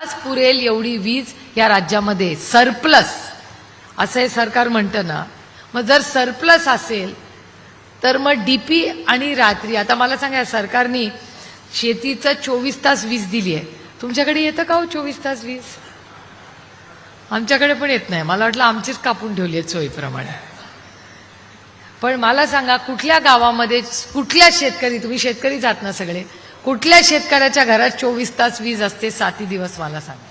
आज पुरेल एवढी वीज या राज्यामध्ये. सरप्लस. असं हे सरकार म्हणतं ना. मग जर सरप्लस असेल तर मग डीपी आणि रात्री आता मला सांगा सरकारने शेतीचं चोवीस तास वीज दिली आहे. तुमच्याकडे येतं का हो चोवीस तास वीज? आमच्याकडे पण येत नाही. मला वाटलं आमचीच कापून ठेवली आहे सोयीप्रमाणे. पण मला सांगा कुठल्या गावामध्ये कुठल्या शेतकरी तुम्ही शेतकरी जात ना सगळे कुठल्या शेतकऱ्याच्या घरात चोवीस तास वीज असते साती दिवस मला सांगा.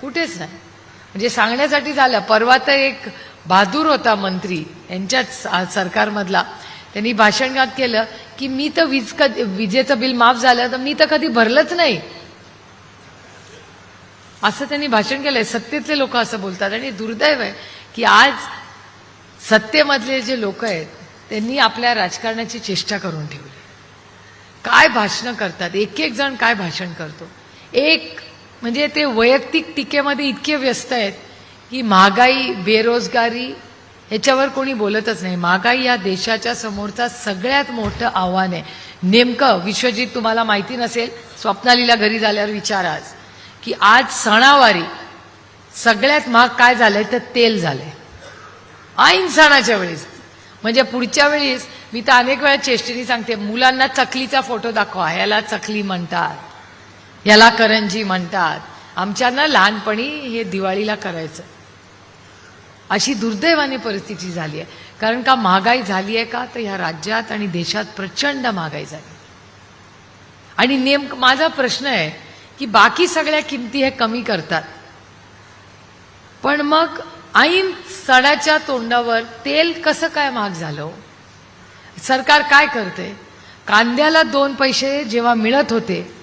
कुठेच नाही. म्हणजे सांगण्यासाठी झालं परवा तर एक बहादूर होता मंत्री यांच्याच सरकारमधला. त्यांनी भाषणात केलं की मी तर वीज कधी विजेचं बिल माफ झालं तर मी तर कधी भरलंच नाही. असं त्यांनी भाषण केलंय. सत्तेतले लोक असं बोलतात. आणि दुर्दैव आहे की आज सत्तेमधले जे लोक आहेत त्यांनी आपल्या राजकारणाची चेष्टा करून ठेवली. काय भाषणं करतात? एक एक जण काय भाषण करतो? एक म्हणजे ते वैयक्तिक टीकेमध्ये इतके व्यस्त आहेत की महागाई बेरोजगारी ह्याच्यावर कोणी बोलतच नाही. महागाई या देशाच्या समोरचा सगळ्यात मोठं आव्हान आहे. नेमकं विश्वजित तुम्हाला माहिती नसेल स्वप्नालीला घरी झाल्यावर विचार आज की आज सणावारी सगळ्यात महाग काय झालंय? तर तेल झालंय. ऐन सणाच्या वेळेस. म्हणजे पुढच्या वेळेस मी तर अनेक वेळा चेष्टेने सांगते मुलांना चकलीचा फोटो दाखवा ह्याला चकली म्हणतात याला करंजी म्हणतात. आमच्यांना लहानपणी हे दिवाळीला करायचं. अशी दुर्दैवाने परिस्थिती झाली आहे. कारण का महागाई झाली आहे का? तर ह्या राज्यात आणि देशात प्रचंड महागाई झाली आणि नेमकं माझा प्रश्न आहे की बाकी सगळ्या किमती हे कमी करतात. पण मग ऐन सणाच्या तोंडावर तेल कसं काय महाग झालं? सरकार काय करते? कांद्याला दोन पैसे जेव्हा मिळत होते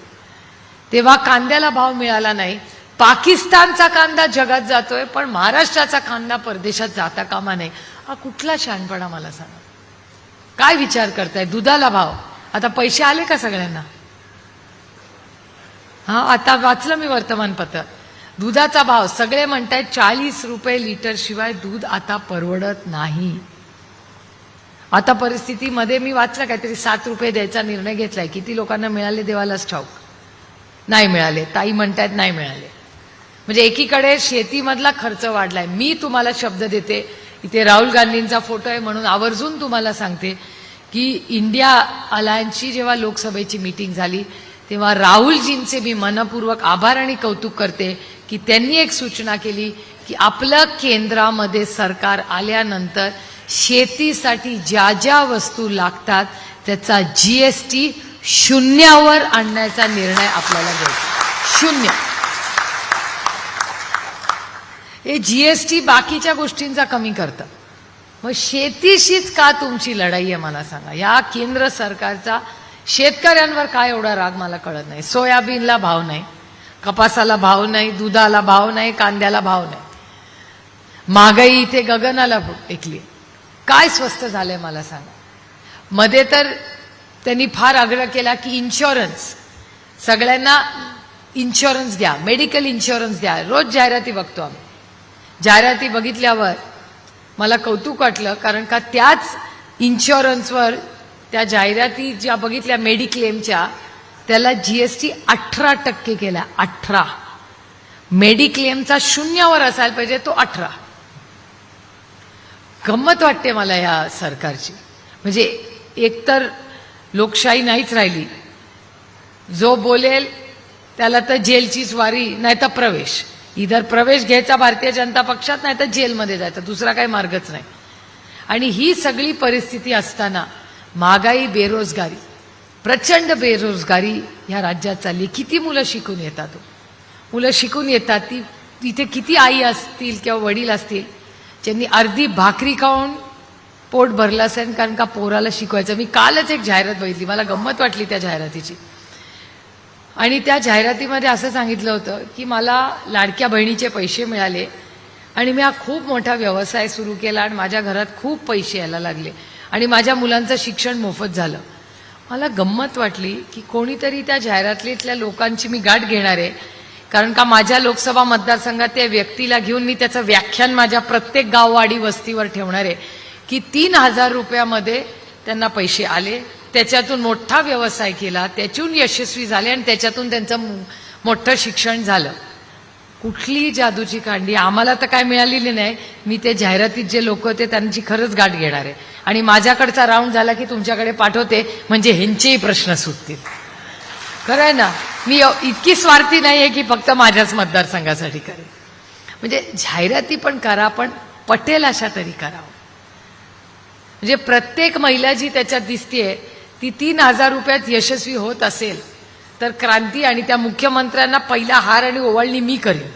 तेव्हा कांद्याला भाव मिळाला नाही. पाकिस्तानचा कांदा जगात जातोय पण महाराष्ट्राचा कांदा परदेशात जाता कामा नाही. हा कुठला शहाणपणा मला सांगा. काय विचार करताय? दुधाला भाव. आता पैसे आले का सगळ्यांना? हा आता वाचलं मी वर्तमानपत्र. दुधाचा भाव. सगळे म्हणतात चाळीस रुपये लिटर शिवाय दूध आता परवडत नाही. आता परिस्थितीमध्ये मी वाचलं काहीतरी सात रुपये द्यायचा निर्णय घेतलाय. किती लोकांना मिळाले देवालाच ठाऊक नाही मिळाले. ताई म्हणतायत नाही मिळाले. म्हणजे एकीकडे शेतीमधला खर्च वाढलाय. मी तुम्हाला शब्द देते. इथे राहुल गांधींचा फोटो आहे म्हणून आवर्जून तुम्हाला सांगते की इंडिया अलायन्सची जेव्हा लोकसभेची मीटिंग झाली तेव्हा राहुलजींचे मी मनपूर्वक आभार आणि कौतुक करते की त्यांनी एक सूचना केली की आपलं केंद्रामध्ये सरकार आल्यानंतर शेतीसाठी ज्या ज्या वस्तू लागतात त्याचा जी एस टी शून्यावर आणण्याचा निर्णय आपल्याला घ्यायचा शून्य. हे जी एस टी बाकीच्या गोष्टींचा कमी करतं. मग शेतीशीच का तुमची लढाई आहे मला सांगा. या केंद्र सरकारचा शेतकऱ्यांवर काय एवढा राग मला कळत नाही. सोयाबीनला भाव नाही. कपासाला भाव नाही दुधाला भाव नाही कांद्याला भाव नाही. महागाई इथे गगनाला टेकली. काय स्वस्त झालंय मला सांगा. मध्ये तर त्यांनी फार आग्रह केला की इन्शुरन्स सगळ्यांना इन्शुरन्स द्या मेडिकल इन्शुरन्स द्या. रोज जाहिराती बघतो आम्ही. जाहिराती बघितल्यावर मला कौतुक वाटलं कारण का त्याच इन्शुरन्सवर त्या जाहिराती ज्या बघितल्या मेडिक्लेमच्या त्याला जीएसटी अठरा टक्के केला अठरा. मेडिक्लेमचा शून्यावर असायला पाहिजे तो अठरा. गंमत वाटते मला या सरकारची. म्हणजे एकतर लोकशाही नाहीच राहिली. जो बोलेल त्याला तर जेलचीच वारी नाही तर प्रवेश. इधर प्रवेश घ्यायचा भारतीय जनता पक्षात नाही तर जेलमध्ये जायचा दुसरा काही मार्गच नाही. आणि ही सगळी परिस्थिती असताना महागाई बेरोजगारी प्रचंड बेरोजगारी ह्या राज्यात चालली किती मुलं शिकून येतात हो? मुलं शिकून येतात ती तिथे किती आई असतील किंवा वडील असतील ज्यांनी अर्धी भाकरी खाऊन पोट भरलं असेल कारण का पोराला शिकवायचं. मी कालच एक जाहिरात बघितली मला गंमत वाटली त्या जाहिरातीची. आणि त्या जाहिरातीमध्ये असं सांगितलं होतं की मला लाडक्या बहिणीचे पैसे मिळाले आणि मी हा खूप मोठा व्यवसाय सुरू केला आणि माझ्या घरात खूप पैसे यायला लागले. आणि माझ्या मुलांचं शिक्षण मोफत झालं. मला गंमत वाटली की कोणीतरी त्या जाहिरातीतल्या लोकांची मी गाठ घेणार आहे. कारण का माझ्या लोकसभा मतदारसंघात त्या व्यक्तीला घेऊन मी त्याचं व्याख्यान माझ्या प्रत्येक गाववाडी वस्तीवर ठेवणार आहे. की तीन हजार रुपयामध्ये त्यांना पैसे आले त्याच्यातून मोठा व्यवसाय केला त्याच्यातून यशस्वी झाले आणि त्याच्यातून त्यांचं मोठं शिक्षण झालं. कुठली जादूची कांडी आम्हाला तर काय मिळालेली नाही. मी ते जाहिरातीत जे लोक होते त्यांची खरंच गाठ घेणार आहे. आणि माझ्याकडचा राऊंड झाला की तुमच्याकडे पाठवते म्हणजे ह्यांचेही प्रश्न सुटतील. खरं आहे ना? मी इतकी स्वार्थी नाही आहे की फक्त माझ्याच मतदारसंघासाठी करेन. म्हणजे जाहिराती पण करा पण पटेल अशा तरी करावं म्हणजे प्रत्येक महिला जी त्याच्यात दिसतीये ती तीन हजार रुपयात यशस्वी होत असेल तर क्रांती आणि त्या मुख्यमंत्र्यांना पहिला हार आणि ओवाळणी मी करीन.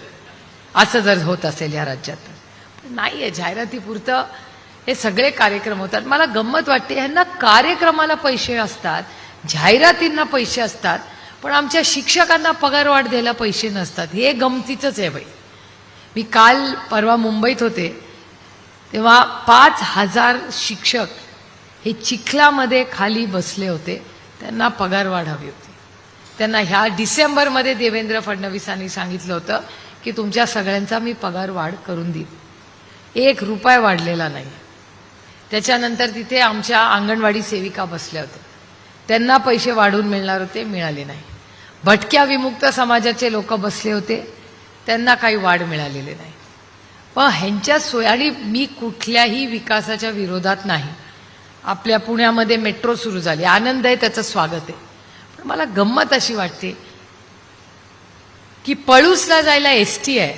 असं जर होत असेल या राज्यात पण नाही आहे जाहिरातीपुरतं हे सगळे कार्यक्रम होतात. मला गंमत वाटते ह्यांना कार्यक्रमाला पैसे असतात जाहिरातींना पैसे असतात पण आमच्या शिक्षकांना पगारवाढ द्यायला पैसे नसतात. हे गमतीचंच आहे बाई. मी काल परवा मुंबईत होते तेव्हा पाच हजार शिक्षक हे चिखलामध्ये खाली बसले होते. त्यांना पगारवाढ हवी होती. त्यांना ह्या डिसेंबरमध्ये देवेंद्र फडणवीसांनी सांगितलं होतं की तुमच्या सगळ्यांचा मी पगार वाढ करून देईन. एक रुपया वाढलेला नाही. त्याच्यानंतर तिथे आमच्या अंगणवाडी सेविका बसल्या होत्या. त्यांना पैसे वाढून मिळणार होते मिळाले नाही. भटक्या विमुक्त समाजाचे लोक बसले होते. त्यांना काही वाढ मिळालेले नाही. पण ह्यांच्या सोय आणि मी कुठल्याही विकासाच्या विरोधात नाही. आपल्या पुण्यामध्ये मेट्रो सुरू झाली. आनंद आहे त्याचं स्वागत आहे. मला गंमत अशी वाटते की पळूसला जायला एस टी आहे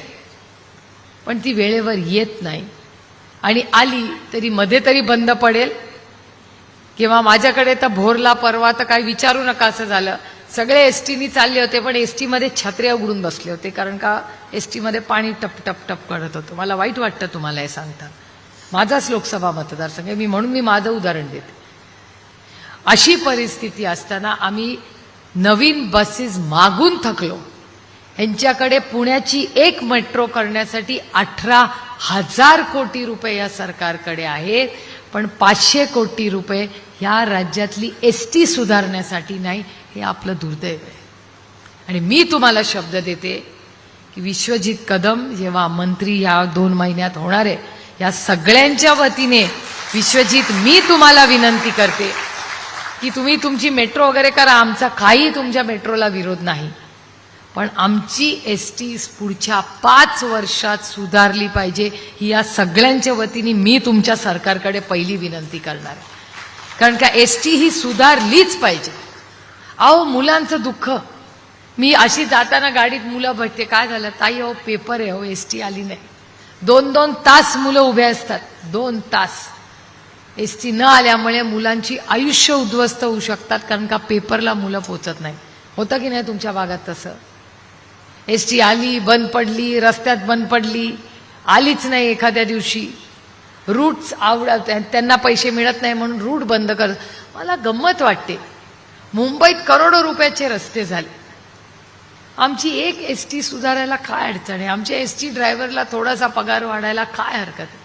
पण ती वेळेवर येत नाही. आणि आली तरी मध्ये तरी बंद पडेल. किंवा माझ्याकडे तर भोरला परवा तर काही विचारू नका असं झालं. सगळे एस टीनी चालले होते पण एस टीमध्ये छत्र्या उघडून बसले होते कारण का एस टीमध्ये पाणी टप टप टप करत होतं. मला वाईट वाटतं तुम्हाला हे सांगता. माझाच लोकसभा मतदारसंघ आहे. मी म्हणून मी माझं उदाहरण देते. अशी परिस्थिती असताना आम्ही नवीन बसेस मागून थकलो. यांच्याकडे पुण्याची एक मेट्रो करण्यासाठी अठरा हजार कोटी रुपये या सरकारकडे आहेत पण पाचशे कोटी रुपये ह्या राज्यातली एस टी सुधारण्यासाठी नाही हे आपलं दुर्दैव आहे. आणि मी तुम्हाला शब्द देते की विश्वजित कदम जेव्हा मंत्री या दोन महिन्यात होणार आहे या सगळ्यांच्या वतीने विश्वजित मी तुम्हाला विनंती करते की तुम्ही तुमची मेट्रो वगैरे करा आमचा काही तुमच्या मेट्रोला विरोध नाही. पण आमची एस टी पुढच्या पाच वर्षात सुधारली पाहिजे ही या सगळ्यांच्या वतीने मी तुमच्या सरकारकडे पहिली विनंती करणार आहे. कारण का एस टी ही सुधारलीच पाहिजे. अहो मुलांचं दुःख. मी अशी जाताना गाडीत मुलं भेटते काय झालं? ताई अहो पेपर आहे हो एस टी आली नाही. दोन दोन तास मुलं उभे असतात. दोन तास. एस टी न आल्यामुळे मुलांची आयुष्य उद्ध्वस्त होऊ शकतात कारण का पेपरला मुलं पोचत नाही होतं की नाही तुमच्या भागात तसं? एस टी आली बंद पडली रस्त्यात बंद पडली आलीच नाही एखाद्या दिवशी. रूट्स आवडत त्यांना पैसे मिळत नाही म्हणून रूट बंद कर. मला गंमत वाटते. मुंबईत करोडो रुपयाचे रस्ते झाले. आमची एक एस टी सुधारायला काय अडचण आहे? आमच्या एस टी ड्रायव्हरला थोडासा पगार वाढायला काय हरकत आहे?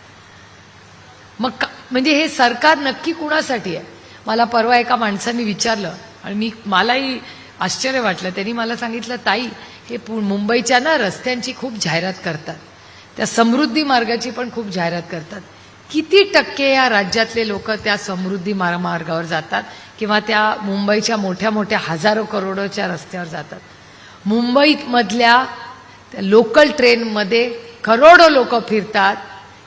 मग का म्हणजे हे सरकार नक्की कुणासाठी आहे? मला परवा एका माणसाने विचारलं आणि मी मलाही आश्चर्य वाटलं. त्यांनी मला सांगितलं ताई हे पु मुंबईच्या ना रस्त्यांची खूप जाहिरात करतात. त्या समृद्धी मार्गाची पण खूप जाहिरात करतात. किती टक्के या राज्यातले लोक त्या समृद्धी मार मार्गावर जातात किंवा त्या मुंबईच्या मोठ्या मोठ्या हजारो करोडोच्या रस्त्यावर जातात? मुंबईमधल्या लोकल ट्रेनमध्ये करोडो लोक फिरतात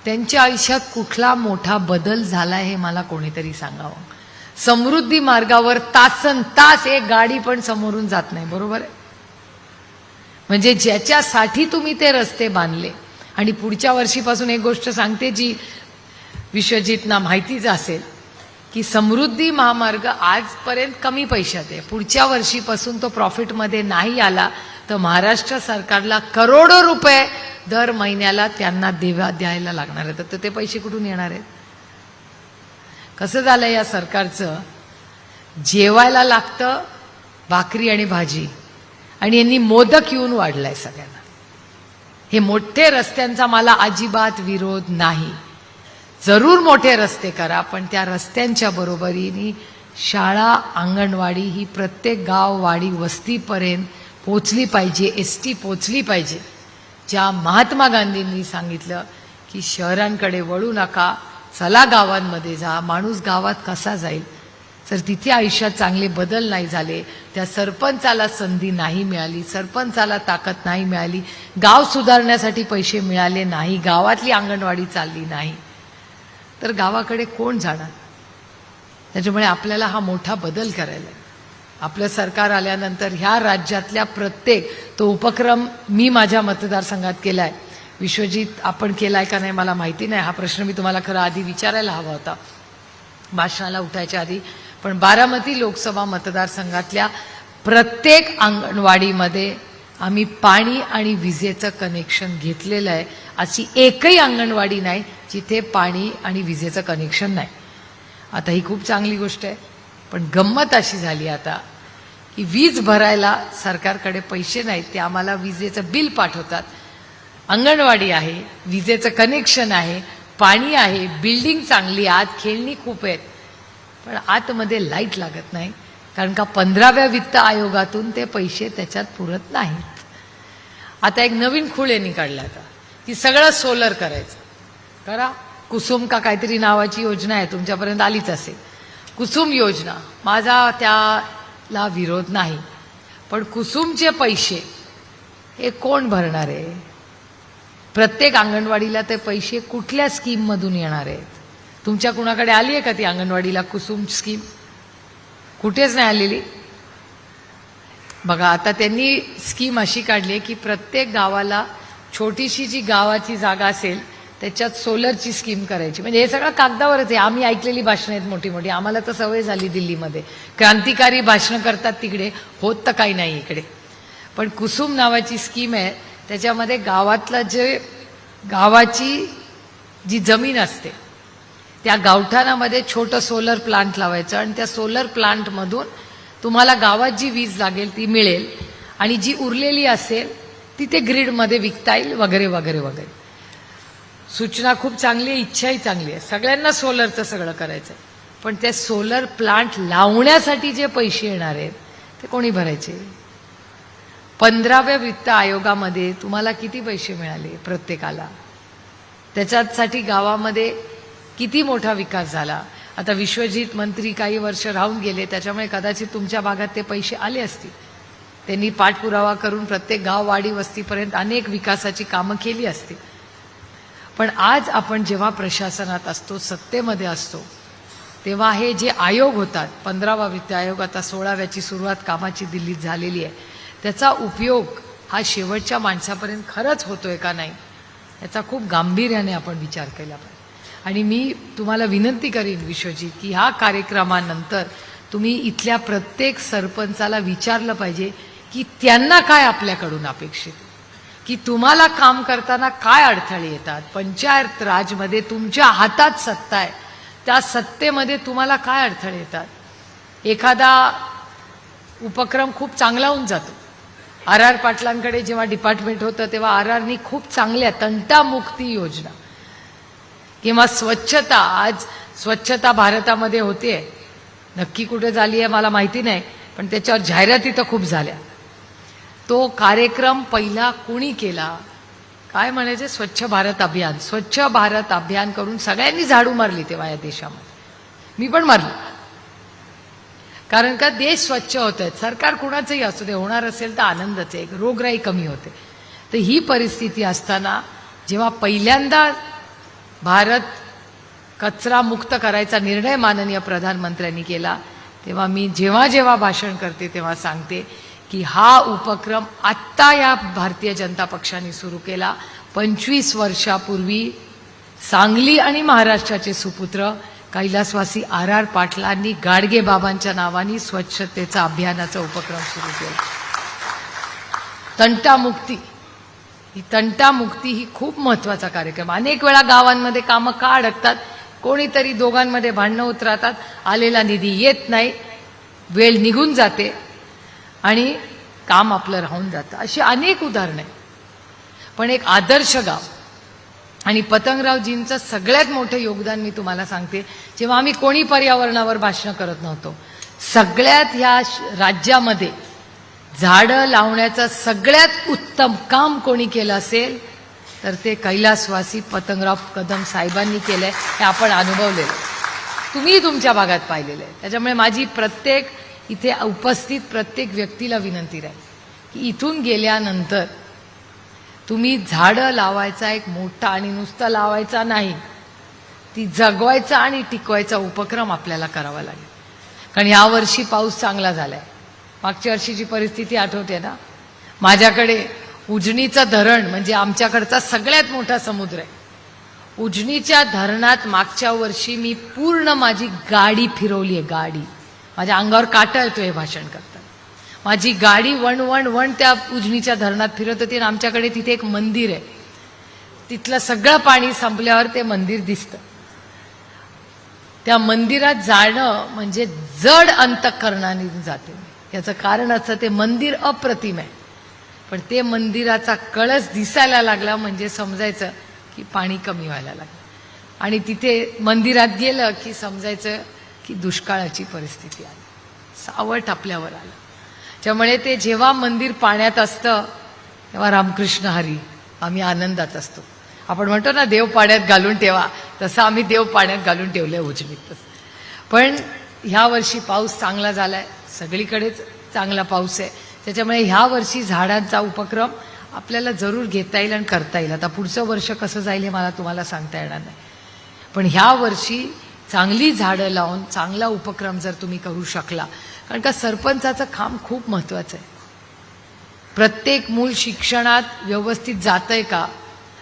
त्यांच्या आयुष्यात कुठला मोठा बदल झाला हे मला कोणीतरी सांगावं? समृद्धी मार्गावर तासन तास एक गाडी पण समोरून जात नाही बरोबर आहे? म्हणजे ज्याच्यासाठी तुम्ही ते रस्ते बांधले आणि पुढच्या वर्षीपासून एक गोष्ट सांगते जी विश्वजितना माहितीच असेल की समृद्धी महामार्ग आजपर्यंत कमी पैशात आहे. पुढच्या वर्षीपासून तो प्रॉफिटमध्ये नाही आला तर महाराष्ट्र सरकारला करोडो रुपये दर महिन्याला त्यांना देवा द्यायला लागणार आहेत. तर ते पैसे कुठून येणार आहेत? कसं झालं या सरकारचं? जेवायला लागतं भाकरी आणि भाजी. आणि यांनी मोदक येऊन वाढलाय सगळ्यांना. हे मोठे रस्त्यांचा मला अजिबात विरोध नाही. जरूर मोठे रस्ते करा पण त्या रस्त्यांच्या बरोबरीने शाळा अंगणवाडी ही प्रत्येक गाव वाडी वस्तीपर्यंत पोचली पाहिजे एस टी पोचली पाहिजे. ज्या महात्मा गांधींनी सांगितलं की शहरांकडे वळू नका चला गावांमध्ये जा माणूस गावात कसा जाईल? जर तिथे आयुष्यात चांगले बदल नाही झाले त्या सरपंचाला संधी नाही मिळाली सरपंचाला ताकद नाही मिळाली गाव सुधारण्यासाठी पैसे मिळाले नाही गावातली अंगणवाडी चालली नाही. तर गावाकडे कोण जाणार? त्याच्यामुळे आपल्याला हा मोठा बदल करायला आपलं सरकार आल्यानंतर ह्या राज्यातल्या प्रत्येक तो उपक्रम मी माझ्या मतदारसंघात केला आहे विश्वजित आपण केला आहे का नाही मला माहिती नाही. हा प्रश्न मी तुम्हाला खरं आधी विचारायला हवा होता. भाषणाला उठायच्या आधी. पण बारामती लोकसभा मतदारसंघातल्या प्रत्येक अंगणवाडीमध्ये आम्ही पाणी आणि विजेचं कनेक्शन घेतलेलं आहे. अशी एकही अंगणवाडी नाही जिथे पाणी आणि विजेचं कनेक्शन नाही. आता ही खूप चांगली गोष्ट आहे. पण गंमत अशी झाली आता. की वीज भरायला सरकारकडे पैसे नाहीत ते आम्हाला विजेचं बिल पाठवतात. अंगणवाडी आहे विजेचं कनेक्शन आहे पाणी आहे बिल्डिंग चांगली आत खेळणी खूप आहेत. पण आतमध्ये लाइट लागत नाही कारण का पंधराव्या वित्त आयोगातून ते पैसे त्याच्यात पुरत नाहीत. आता एक नवीन खुळे निकाडला आता की सगळं सोलर करायचं. करा कुसुम का काहीतरी नावाची योजना आहे तुमच्यापर्यंत आलीच असेल. कुसुम योजना माझा त्या ला विरोध नाही. पण कुसुमचे पैसे हे कोण भरणार आहे? प्रत्येक अंगणवाडीला ते पैसे कुठल्या स्कीममधून येणार आहेत? तुमच्या कुणाकडे आली आहे का ती अंगणवाडीला कुसुम स्कीम कुठेच नाही आलेली. बघा आता त्यांनी स्कीम अशी काढली आहे की प्रत्येक गावाला छोटीशी जी गावाची जागा असेल त्याच्यात सोलरची स्कीम करायची. म्हणजे हे सगळं कागदावरच आहे. आम्ही ऐकलेली भाषणं आहेत मोठी मोठी आम्हाला तर सवय झाली दिल्लीमध्ये. क्रांतिकारी भाषणं करतात तिकडे. होत तर काही नाही इकडे. पण कुसुम नावाची स्कीम आहे. त्याच्यामध्ये गावातलं जे गावाची जी जमीन असते त्या गावठाणामध्ये छोटं सोलर प्लांट लावायचं आणि त्या सोलर प्लांटमधून तुम्हाला गावात जी वीज लागेल ती मिळेल आणि जी उरलेली असेल ती ते ग्रीडमध्ये विकता येईल वगैरे वगैरे वगैरे. सूचना खूप चांगली आहे इच्छाही चांगली आहे. सगळ्यांना सोलरचं सगळं करायचं आहे पण ते सोलर प्लांट लावण्यासाठी जे पैसे येणार आहेत ते कोणी भरायचे? पंधराव्या वित्त आयोगामध्ये तुम्हाला किती पैसे मिळाले प्रत्येकाला? त्याच्यासाठी गावामध्ये किती मोठा विकास झाला? आता विश्वजित मंत्री काही वर्ष राहून गेले त्याच्यामुळे कदाचित तुमच्या भागात ते पैसे आले असतील. त्यांनी पाठपुरावा करून प्रत्येक गाव वाडी वस्तीपर्यंत अनेक विकासाची कामं केली असतील. पण आज आपण जेव्हा प्रशासनात असतो सत्तेमध्ये असतो तेव्हा हे जे आयोग होतात पंधरावा वित्त आयोग आता सोळाव्याची सुरुवात कामाची दिल्लीत झालेली आहे त्याचा उपयोग हा शेवटच्या माणसापर्यंत खरंच होतोय का नाही याचा खूप गांभीर्याने आपण विचार केला पाहिजे आणि मी तुम्हाला विनंती करीन विश्वजीत की ह्या कार्यक्रमानंतर तुम्ही इथल्या प्रत्येक सरपंचाला विचारलं पाहिजे की त्यांना काय आपल्याकडून अपेक्षित आहे? की तुम्हाला काम करताना काय अडथळे येतात? पंचायत राजमध्ये तुमच्या हातात सत्ता आहे. त्या सत्तेमध्ये तुम्हाला काय अडथळे येतात? एखादा उपक्रम खूप चांगला होऊन जातो. आर आर पाटलांकडे जेव्हा डिपार्टमेंट होतं तेव्हा आर आरनी खूप चांगल्या तंटामुक्ती योजना. किंवा स्वच्छता आज स्वच्छता भारतामध्ये होते नक्की कुठे झाली आहे मला माहिती नाही पण त्याच्यावर जाहिराती तर खूप झाल्या. तो कार्यक्रम पहिला कुणी केला? काय म्हणायचे? स्वच्छ भारत अभियान. स्वच्छ भारत अभियान करून सगळ्यांनी झाडू मारली तेव्हा या देशामध्ये. मी पण मारली. कारण का देश स्वच्छ होत आहेत सरकार कुणाचंही असू दे होणार असेल तर आनंदच आहे. एक रोगराई कमी होते. तर ही परिस्थिती असताना जेव्हा पहिल्यांदा भारत कचरा मुक्त करायचा निर्णय माननीय प्रधानमंत्र्यांनी केला तेव्हा मी जेव्हा जेव्हा भाषण करते तेव्हा सांगते की हा उपक्रम आत्ता या भारतीय जनता पक्षाने सुरू केला. पंचवीस वर्षापूर्वी सांगली आणि महाराष्ट्राचे सुपुत्र कैलासवासी आर आर पाटलांनी गाडगे बाबांच्या नावाने स्वच्छतेचा अभियानाचा उपक्रम सुरू केला. तंटामुक्ती. ही तंटामुक्ती ही खूप महत्त्वाचा कार्यक्रम. अनेक वेळा गावांमध्ये कामं का अडकतात? कोणीतरी दोघांमध्ये भांडणं उतरतात. आलेला निधी येत नाही. वेळ निघून जाते. आणि काम आपलं राहून जातं. अशी अनेक उदाहरणं आहेत. पण एक आदर्श गाव. आणि पतंगरावजींचं सगळ्यात मोठं योगदान मी तुम्हाला सांगते. जेव्हा आम्ही कोणी पर्यावरणावर भाषणं करत नव्हतो सगळ्यात ह्या श- राज्यामध्ये झाडं लावण्याचं सगळ्यात उत्तम काम कोणी केलं असेल तर ते कैलासवासी पतंगराव कदम साहेबांनी केलं आहे हे आपण अनुभवलेलं तुम्ही तुमच्या भागात पाहिलेलं आहे. त्याच्यामुळे माझी प्रत्येक इथे उपस्थित प्रत्येक व्यक्तीला विनंती राहील की इथून गेल्यानंतर तुम्ही झाडं लावायचा एक मोठा आणि नुसता लावायचा नाही ती जगवायचा आणि टिकवायचा उपक्रम आपल्याला करावा लागेल. कारण यावर्षी पाऊस चांगला झालाय. मागच्या वर्षीची परिस्थिती आठवते ना माझ्याकडे उजनीचं धरण म्हणजे आमच्याकडचा सगळ्यात मोठा समुद्र आहे. उजनीच्या धरणात मागच्या वर्षी मी पूर्ण माझी गाडी फिरवली आहे गाडी. माझ्या अंगावर काटा येतो हे भाषण करतात माझी गाडी वन वन वन त्या उजनीच्या धरणात फिरत होती आणि आमच्याकडे तिथे एक मंदिर आहे. तिथलं सगळं पाणी संपल्यावर ते मंदिर दिसतं. त्या मंदिरात जाणं म्हणजे जड अंतकरणाने जाते याचं कारण असं ते मंदिर अप्रतिम आहे. पण ते मंदिराचा कळस दिसायला लागला म्हणजे समजायचं की पाणी कमी व्हायला लागलं. आणि तिथे मंदिरात गेलं की समजायचं की दुष्काळाची परिस्थिती आली. सावट आपल्यावर आलं. त्यामुळे ते जेव्हा मंदिर पाण्यात असतं तेव्हा रामकृष्ण हरी आम्ही आनंदात असतो. आपण म्हणतो ना देव पाण्यात घालून ठेवा. तसं आम्ही देव पाण्यात घालून आहे उजवीतच पण ह्या वर्षी पाऊस चांगला झाला आहे सगळीकडेच चांगला पाऊस आहे. त्याच्यामुळे ह्या वर्षी झाडांचा उपक्रम आपल्याला जरूर घेता येईल आणि करता येईल. आता पुढचं वर्ष कसं जाईल हे मला तुम्हाला सांगता येणार नाही. पण ह्या वर्षी चांगली झाडं लावून चांगला उपक्रम जर तुम्ही करू शकला. कारण का सरपंचाचं काम खूप महत्वाचं आहे. प्रत्येक मूल शिक्षणात व्यवस्थित जातंय का?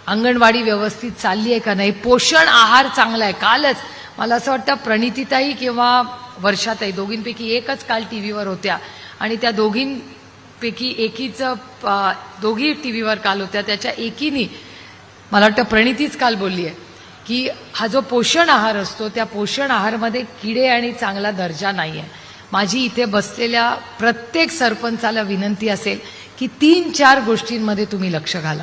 अंगणवाडी व्यवस्थित चालली आहे का नाही? पोषण आहार चांगला आहे. कालच मला असं वाटतं प्रणितीताई किंवा वर्षाताई दोघींपैकी एकच काल टी व्हीवर होत्या. आणि त्या दोघींपैकी एकीचं दोघी टी व्हीवर काल होत्या. त्याच्या एकीनी मला वाटतं प्रणितीच काल बोलली आहे की हा जो पोषण आहार असतो त्या पोषण आहारमध्ये किडे आणि चांगला दर्जा नाही आहे माझी इथे बसलेल्या प्रत्येक सरपंचाला विनंती असेल की तीन चार गोष्टींमध्ये तुम्ही लक्ष घाला.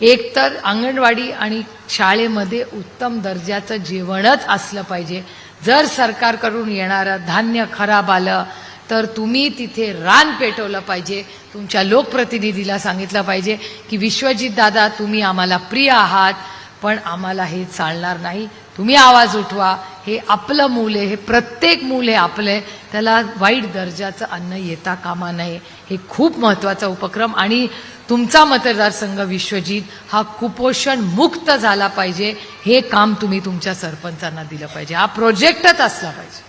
एक तर अंगणवाडी आणि शाळेमध्ये उत्तम दर्जाचं जेवणच असलं पाहिजे. जर सरकारकडून येणारं धान्य खराब आलं तर तुम्ही तिथे रान पेटवलं पाहिजे. तुमच्या लोकप्रतिनिधीला सांगितलं पाहिजे की विश्वजित दादा तुम्ही आम्हाला प्रिय आहात. पण आम्हाला हे चालणार नाही. तुम्ही आवाज उठवा. हे आपलं मूल आहे हे प्रत्येक मूल हे आपलं. आहे त्याला वाईट दर्जाचं अन्न येता कामा नये. हे खूप महत्त्वाचा उपक्रम. आणि तुमचा मतदारसंघ विश्वजित हा कुपोषण मुक्त झाला पाहिजे. हे काम तुम्ही तुमच्या सरपंचांना दिलं पाहिजे. हा प्रोजेक्टच असला पाहिजे.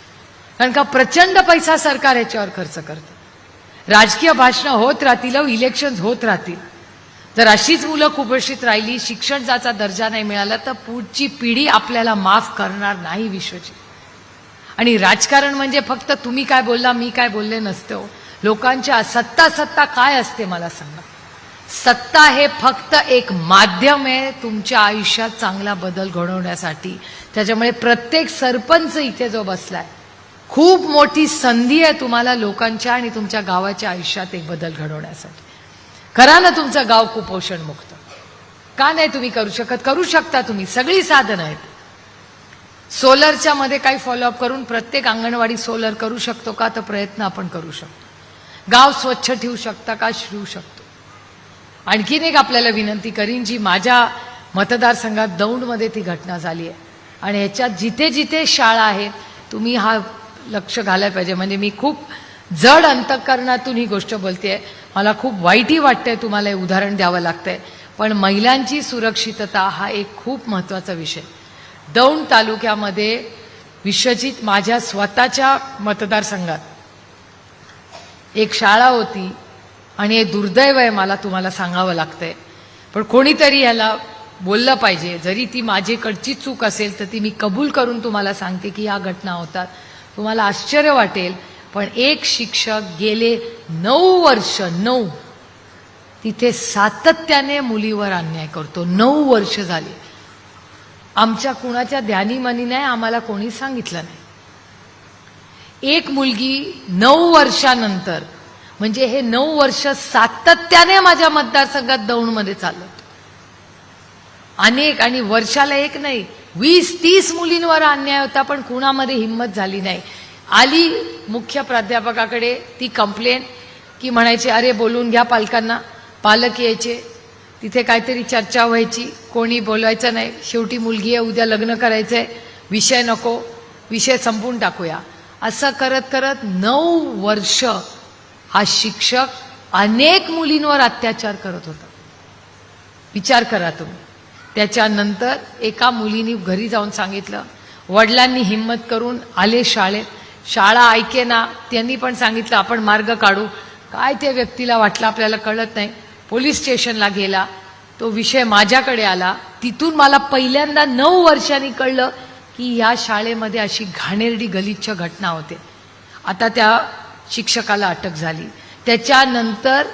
कारण का प्रचंड पैसा सरकार याच्यावर खर्च करतं. राजकीय भाषणं होत राहतील इलेक्शन्स होत राहतील. जर अशीच मुलं कुपोषित राहिली शिक्षण ज्याचा दर्जा नाही मिळाला तर पुढची पिढी आपल्याला माफ करणार नाही विश्वची आणि राजकारण म्हणजे फक्त तुम्ही काय बोलला मी काय बोलले नसतो. लोकांच्या सत्ता सत्ता काय असते मला सांगा. सत्ता हे फक्त एक माध्यम आहे तुमच्या आयुष्यात चांगला बदल घडवण्यासाठी. त्याच्यामुळे प्रत्येक सरपंच इथे जो बसलाय खूप मोठी संधी आहे तुम्हाला लोकांच्या आणि तुमच्या गावाच्या आयुष्यात एक बदल घडवण्यासाठी. करा ना तुमचं गाव कुपोषण मुक्त. का नाही तुम्ही करू शकत? करू शकता तुम्ही. सगळी साधनं आहेत. सोलरच्या मध्ये काही फॉलोअप करून प्रत्येक अंगणवाडी सोलर करू शकतो का? तर प्रयत्न आपण करू शकतो. गाव स्वच्छ ठेवू शकता का? ठेवू शकतो. आणखीन एक आपल्याला विनंती करीन जी माझ्या मतदारसंघात दौंडमध्ये ती घटना झाली आहे. आणि ह्याच्यात जिथे जिथे शाळा आहेत तुम्ही हा लक्ष घालायला पाहिजे. म्हणजे मी खूप जड अंतकरणातून ही गोष्ट बोलते मला खूप वाईटही वाटतंय तुम्हाला हे उदाहरण द्यावं लागतंय. पण महिलांची सुरक्षितता हा एक खूप महत्त्वाचा विषय. दौंड तालुक्यामध्ये विश्वजित माझ्या स्वतःच्या मतदारसंघात एक शाळा होती आणि हे दुर्दैव आहे मला तुम्हाला सांगावं लागतंय. पण कोणीतरी ह्याला बोललं पाहिजे. जरी ती माझीकडची चूक असेल तर ती मी कबूल करून तुम्हाला सांगते की या घटना होतात. तुम्हाला आश्चर्य वाटेल. पण एक शिक्षक गेले नऊ वर्ष नऊ. तिथे सातत्याने मुलीवर अन्याय करतो. नऊ वर्ष झाली. आमच्या कुणाच्या ध्यानीमनी नाही आम्हाला कोणी सांगितलं नाही. एक मुलगी नऊ वर्षानंतर म्हणजे हे नऊ वर्ष सातत्याने माझ्या मतदारसंघात दौंडमध्ये चालत अनेक आणि वर्षाला एक नाही वीस तीस मुलींवर अन्याय होता पण कुणामध्ये हिंमत झाली नाही. आली मुख्य प्राध्यापकाकडे ती कंप्लेंट की म्हणायची अरे बोलून घ्या पालकांना पालक यायचे तिथे काहीतरी चर्चा व्हायची कोणी बोलवायचं नाही शेवटी मुलगी आहे उद्या लग्न करायचंय विषय नको विषय संपून टाकूया. असं करत करत नऊ वर्ष हा शिक्षक अनेक मुलींवर अत्याचार करत होता. विचार करा तुम्ही. त्याच्यानंतर एका मुलीने घरी जाऊन सांगितलं वडिलांनी हिंमत करून आले शाळेत शाळा ऐके ना त्यांनी पण सांगितलं आपण मार्ग काढू. काय त्या व्यक्तीला वाटलं आपल्याला कळत नाही. पोलीस स्टेशनला गेला. तो विषय माझ्याकडे आला. तिथून मला पहिल्यांदा नऊ वर्षांनी कळलं की या शाळेमध्ये अशी घाणेरडी गलिच्छ घटना होते. आता त्या शिक्षकाला अटक झाली. त्याच्यानंतर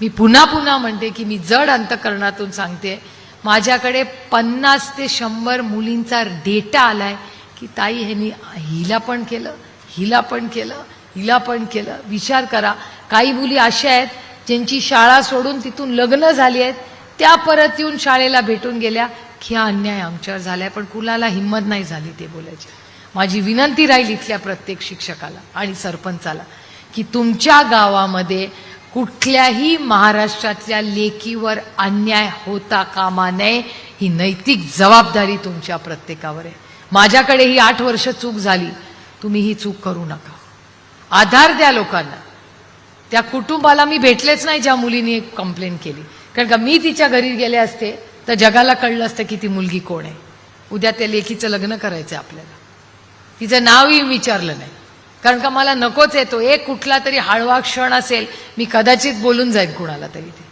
मी पुन्हा पुन्हा म्हणते की मी जड अंतकरणातून सांगते. माझ्याकडे पन्नास ते शंभर मुलींचा डेटा आलाय. की ताई ह्यांनी हिला पण केलं हिला पण केलं हिला पण केलं. विचार करा. काही मुली अशा आहेत ज्यांची शाळा सोडून तिथून लग्न झाली आहेत त्या परत येऊन शाळेला भेटून गेल्या. की हा अन्याय आमच्यावर झालाय पण कुणाला हिंमत नाही झाली ते बोलायची. माझी विनंती राहील इथल्या प्रत्येक शिक्षकाला आणि सरपंचाला की तुमच्या गावामध्ये कुठल्याही महाराष्ट्रातल्या लेकीवर अन्याय होता कामा नये ही नैतिक जबाबदारी तुमच्या प्रत्येकावर आहे. माझ्याकडे ही आठ वर्ष चूक झाली. तुम्ही ही चूक करू नका. आधार द्या लोकांना. त्या कुटुंबाला मी भेटलेच नाही ज्या मुलीने कंप्लेंट केली. कारण का मी तिच्या घरी गेले असते तर जगाला कळलं असतं की ती मुलगी कोण आहे. उद्या त्या लेखीचं लग्न करायचं आपल्याला. तिचं नावही विचारलं नाही. कारण का मला नकोच येतो. एक कुठला तरी हळवा क्षण असेल मी कदाचित बोलून जाईन कुणाला तरी ते.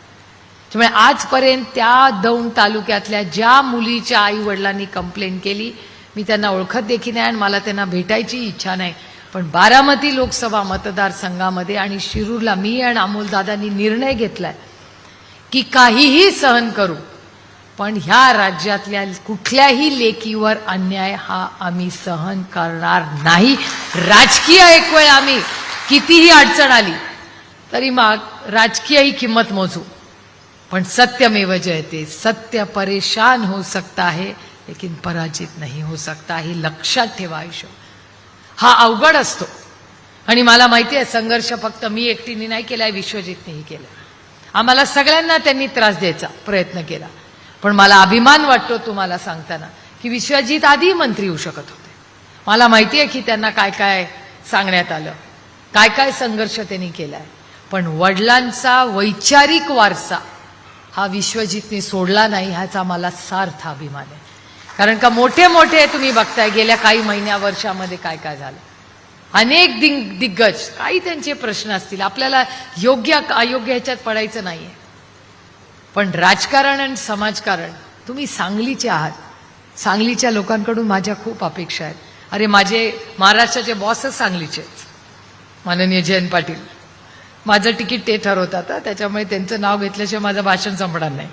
त्यामुळे आजपर्यंत त्या दौंड तालुक्यातल्या ज्या मुलीच्या आई वडिलांनी कंप्लेंट केली मी त्यांना ओळखत देखील नाही आणि मला त्यांना भेटायची इच्छा नाही. पण बारामती लोकसभा मतदारसंघामध्ये आणि शिरूरला मी आणि अमोलदादांनी निर्णय घेतलाय की काहीही सहन करू. पण ह्या राज्यातल्या कुठल्याही लेकीवर अन्याय हा आम्ही सहन करणार नाही. राजकीय एक वेळ आम्ही कितीही अडचण आली तरी मग राजकीय ही किंमत मोजू. पण सत्यमेव जयते सत्य परेशान हो सकता है लेकिन पराजित नाही हो सकता हे लक्षात ठेवा आयुष्य. हा अवघड असतो. आणि मला माहिती आहे संघर्ष फक्त मी एकटीने नाही केलाय विश्वजितनेही केलं आम्हाला सगळ्यांना त्यांनी त्रास द्यायचा प्रयत्न केला. पण मला अभिमान वाटतो तुम्हाला सांगताना की विश्वजित आधी मंत्री होऊ शकत होते. मला माहिती आहे की त्यांना काय काय सांगण्यात आलं काय काय संघर्ष त्यांनी केलाय. पण वडिलांचा वैचारिक वारसा हा विश्वजितने सोडला नाही ह्याचा मला सार्थ अभिमान आहे. कारण का मोठे मोठे तुम्ही बघताय गेल्या काही महिन्या वर्षामध्ये काय काय झालं. अनेक दिग दिग्गज काही त्यांचे प्रश्न असतील. आपल्याला योग्य अयोग्य ह्याच्यात पडायचं नाहीये. पण राजकारण आणि समाजकारण तुम्ही सांगलीचे आहात. सांगलीच्या लोकांकडून माझ्या खूप अपेक्षा आहेत. अरे माझे महाराष्ट्राचे बॉसच सांगलीचे आहेत. माननीय जयंत पाटील. माझं तिकीट ते ठरवतात त्याच्यामुळे त्यांचं नाव घेतल्याशिवाय माझं भाषण संपणार नाही.